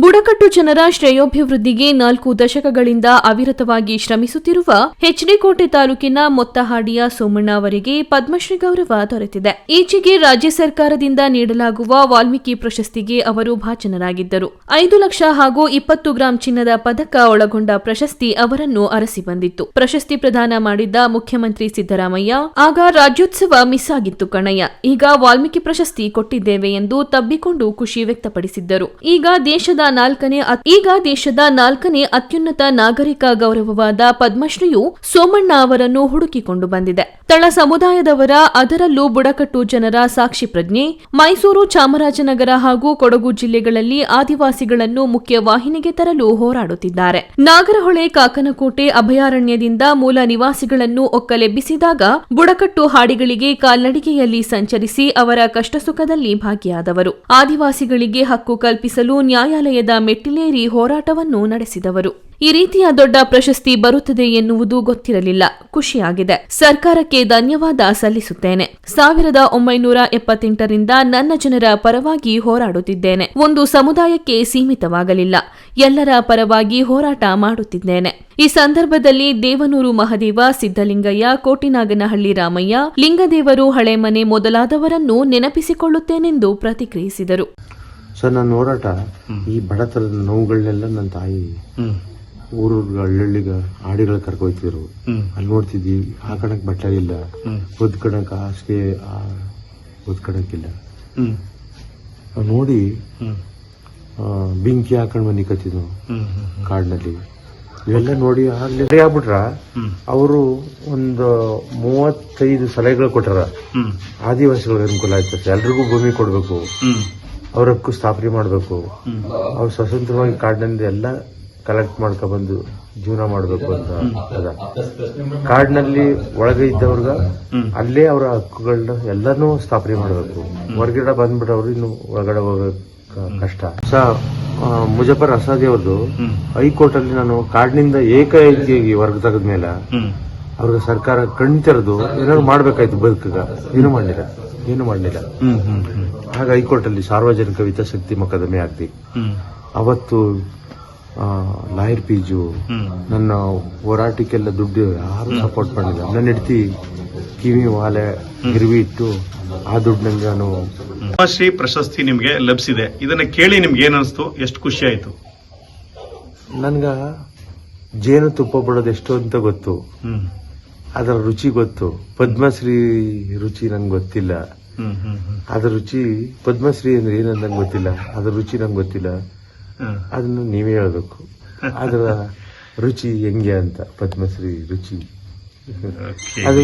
ಬುಡಕಟ್ಟು ಜನರ ಶ್ರೇಯೋಭಿವೃದ್ಧಿಗೆ ನಾಲ್ಕು ದಶಕಗಳಿಂದ ಅವಿರತವಾಗಿ ಶ್ರಮಿಸುತ್ತಿರುವ ಹೆಚ್ಡಿಕೋಟೆ ತಾಲೂಕಿನ ಮೊತ್ತಹಾಡಿಯ ಸೋಮಣ್ಣ ಅವರಿಗೆ ಪದ್ಮಶ್ರೀ ಗೌರವ ದೊರೆತಿದೆ. ಈಚೆಗೆ ರಾಜ್ಯ ಸರ್ಕಾರದಿಂದ ನೀಡಲಾಗುವ ವಾಲ್ಮೀಕಿ ಪ್ರಶಸ್ತಿಗೆ ಅವರು ಭಾಜನರಾಗಿದ್ದರು. ಐದು ಲಕ್ಷ ಹಾಗೂ ಇಪ್ಪತ್ತು ಗ್ರಾಂ ಚಿನ್ನದ ಪದಕ ಒಳಗೊಂಡ ಪ್ರಶಸ್ತಿ ಅವರನ್ನು ಅರಸಿ ಬಂದಿತ್ತು. ಪ್ರಶಸ್ತಿ ಪ್ರದಾನ ಮಾಡಿದ್ದ ಮುಖ್ಯಮಂತ್ರಿ ಸಿದ್ದರಾಮಯ್ಯ, ಆಗ ರಾಜ್ಯೋತ್ಸವ ಮಿಸ್ ಆಗಿತ್ತು ಕಣಯ್ಯ. ಈಗ ವಾಲ್ಮೀಕಿ ಪ್ರಶಸ್ತಿ ಕೊಟ್ಟಿದ್ದೇವೆ ಎಂದು ತಬ್ಬಿಕೊಂಡು ಖುಷಿ ವ್ಯಕ್ತಪಡಿಸಿದ್ದರು. ಈಗ ದೇಶದ ನಾಲ್ಕನೇ ಈಗ ದೇಶದ ನಾಲ್ಕನೇ ಅತ್ಯುನ್ನತ ನಾಗರಿಕ ಗೌರವವಾದ ಪದ್ಮಶ್ರೀಯು ಸೋಮಣ್ಣ ಅವರನ್ನು ಹುಡುಕಿಕೊಂಡು ಬಂದಿದೆ. ತಳ ಸಮುದಾಯದವರ, ಅದರಲ್ಲೂ ಬುಡಕಟ್ಟು ಜನರ ಸಾಕ್ಷಿ ಪ್ರಜ್ಞೆ, ಮೈಸೂರು ಚಾಮರಾಜನಗರ ಹಾಗೂ ಕೊಡಗು ಜಿಲ್ಲೆಗಳಲ್ಲಿ ಆದಿವಾಸಿಗಳನ್ನು ಮುಖ್ಯ ವಾಹಿನಿಗೆ ತರಲು ಹೋರಾಡುತ್ತಿದ್ದಾರೆ. ನಾಗರಹೊಳೆ, ಕಾಕನಕೋಟೆ ಅಭಯಾರಣ್ಯದಿಂದ ಮೂಲ ನಿವಾಸಿಗಳನ್ನು ಒಕ್ಕಲೆಬ್ಬಿಸಿದಾಗ ಬುಡಕಟ್ಟು ಹಾಡಿಗಳಿಗೆ ಕಾಲ್ನಡಿಗೆಯಲ್ಲಿ ಸಂಚರಿಸಿ ಅವರ ಕಷ್ಟಸುಖದಲ್ಲಿ ಭಾಗಿಯಾದವರು. ಆದಿವಾಸಿಗಳಿಗೆ ಹಕ್ಕು ಕಲ್ಪಿಸಲು ನ್ಯಾಯಾಲಯದ ಮೆಟ್ಟಿಲೇರಿ ಹೋರಾಟವನ್ನು ನಡೆಸಿದವರು. ಈ ರೀತಿಯ ದೊಡ್ಡ ಪ್ರಶಸ್ತಿ ಬರುತ್ತದೆ ಎನ್ನುವುದು ಗೊತ್ತಿರಲಿಲ್ಲ. ಖುಷಿಯಾಗಿದೆ. ಸರ್ಕಾರಕ್ಕೆ ಧನ್ಯವಾದ ಸಲ್ಲಿಸುತ್ತೇನೆ. ಸಾವಿರದ ಒಂಬೈನೂರ ಎಪ್ಪತ್ತೆಂಟರಿಂದ ನನ್ನ ಜನರ ಪರವಾಗಿ ಹೋರಾಡುತ್ತಿದ್ದೇನೆ. ಒಂದು ಸಮುದಾಯಕ್ಕೆ ಸೀಮಿತವಾಗಲಿಲ್ಲ. ಎಲ್ಲರ ಪರವಾಗಿ ಹೋರಾಟ ಮಾಡುತ್ತಿದ್ದೇನೆ. ಈ ಸಂದರ್ಭದಲ್ಲಿ ದೇವನೂರು ಮಹದೇವ ಸಿದ್ದಲಿಂಗಯ್ಯ ಕೋಟಿನಾಗನಹಳ್ಳಿ ರಾಮಯ್ಯ, ಲಿಂಗದೇವರು ಹಳೆಮನೆ ಮೊದಲಾದವರನ್ನು ನೆನಪಿಸಿಕೊಳ್ಳುತ್ತೇನೆಂದು ಪ್ರತಿಕ್ರಿಯಿಸಿದರು. ಸರ್ ನನ್ನ ಹೋರಾಟ ಈ ಬಡತನ ನೋವುಗಳನ್ನೆಲ್ಲ ನನ್ನ ತಾಯಿ ಊರೂರ್ಗ ಹಳ್ಳಿಗ ಆಡಿಗಳ ಕರ್ಕೊಯ್ತಿದ್ರು. ಅಲ್ಲಿ ನೋಡ್ತಿದ್ವಿ ಹಾಕಣಕ್ ಬಟ್ಟೆ ಇಲ್ಲ. ಒದ್ಕಣಕ್ ಹಾಸಿಗೆ ಒದ್ಕಣಕ್ಕಿಲ್ಲ ನೋಡಿ ಬೆಂಕಿ ಹಾಕೊಂಡ್ ಬಂದು ಕತ್ತಿದ್ರು ಕಾಡಿನಲ್ಲಿ. ಇವೆಲ್ಲ ನೋಡಿ ಆಗ್ಲಿ ಆಗ್ಬಿಟ್ರ ಅವರು ಒಂದು ಮೂವತ್ತೈದು ಸಲಹೆಗಳು ಕೊಟ್ಟಾರ. ಆದಿವಾಸಿಗಳಿಗೆ ಅನುಕೂಲ ಆಯ್ತದೆ ಎಲ್ರಿಗೂ ಭೂಮಿ ಕೊಡ್ಬೇಕು. ಅವ್ರ ಹಕ್ಕು ಸ್ಥಾಪನೆ ಮಾಡಬೇಕು. ಅವ್ರು ಸ್ವತಂತ್ರವಾಗಿ ಕಾಡಿನಿಂದ ಎಲ್ಲ ಕಲೆಕ್ಟ್ ಮಾಡ್ಕೊಬಂದು ಜೀವನ ಮಾಡಬೇಕು ಅಂತ ಅದ. ಕಾಡಿನಲ್ಲಿ ಒಳಗೆ ಇದ್ದವ್ರಿಗ ಅಲ್ಲೇ ಅವರ ಹಕ್ಕುಗಳನ್ನ ಎಲ್ಲಾನು ಸ್ಥಾಪನೆ ಮಾಡಬೇಕು. ಹೊರಗಡೆ ಬಂದ್ಬಿಟ್ಟವ್ರು ಇನ್ನು ಒಳಗಡೆ ಹೋಗಕ್ ಕಷ್ಟ. ಮುಜಫರ್ ಅಸಾದಿ ಅವ್ರದ್ದು ಹೈಕೋರ್ಟ್ ಅಲ್ಲಿ ನಾನು ಕಾಡಿನಿಂದ ಏಕಾಏಕಿಯಾಗಿ ವರ್ಗ ತೆಗೆದ್ಮೇಲೆ ಮೇಲೆ ಅವ್ರಿಗೆ ಸರ್ಕಾರ ಕಣ್ ತೆರೆದು ಏನಾದ್ರು ಮಾಡ್ಬೇಕಾಯ್ತು ಬದುಕಾಗ. ಏನು ಮಾಡಲಿಲ್ಲ ಏನು ಮಾಡಲಿಲ್ಲ. ಆಗ ಹೈಕೋರ್ಟ್ ಅಲ್ಲಿ ಸಾರ್ವಜನಿಕ ಹಿತಾಸಕ್ತಿ ಮೊಕದ್ದಮೆ ಆಗ್ತಿ. ಅವತ್ತು ಲಾಯರ್ ಪೀಜು ನನ್ನ ಹೋರಾಟಕ್ಕೆಲ್ಲ ದುಡ್ಡು ಯಾರು ಸಪೋರ್ಟ್ ಮಾಡಿಲ್ಲ. ನನ್ನ ಹೆಂಡತಿ ಕಿವಿ ವಾಲೆ ಗಿರ್ವಿ ಇಟ್ಟು ಆ ದುಡ್ಡು ನಂಗೆ ನಾನು ಪದ್ಮಶ್ರೀ ಪ್ರಶಸ್ತಿ ನಿಮಗೆ ಲಭಿಸಿದೆ. ಇದನ್ನ ಕೇಳಿ ನಿಮ್ಗೆ ಏನ್ ಅನಿಸ್ತು? ಎಷ್ಟು ಖುಷಿ ಆಯ್ತು? ನನ್ಗ ಜೇನು ತುಪ್ಪ ಬಿಡೋದು ಎಷ್ಟು ಅಂತ ಗೊತ್ತು. ಅದರ ರುಚಿ ಗೊತ್ತು. ಪದ್ಮಶ್ರೀ ರುಚಿ ನಂಗೆ ಗೊತ್ತಿಲ್ಲ. ಅದರ ರುಚಿ ಪದ್ಮಶ್ರೀ ಅಂದ್ರೆ ಏನಂತ ನಂಗೆ ಗೊತ್ತಿಲ್ಲ. ಅದ್ರ ರುಚಿ ನಂಗೆ ಗೊತ್ತಿಲ್ಲ. ಅದನ್ನು ನೀವೇ ಹೇಳಬೇಕು. ಅದರ ರುಚಿ ಹೆಂಗೆ ಅಂತ ಪದ್ಮಶ್ರೀ ರುಚಿ. ಅದು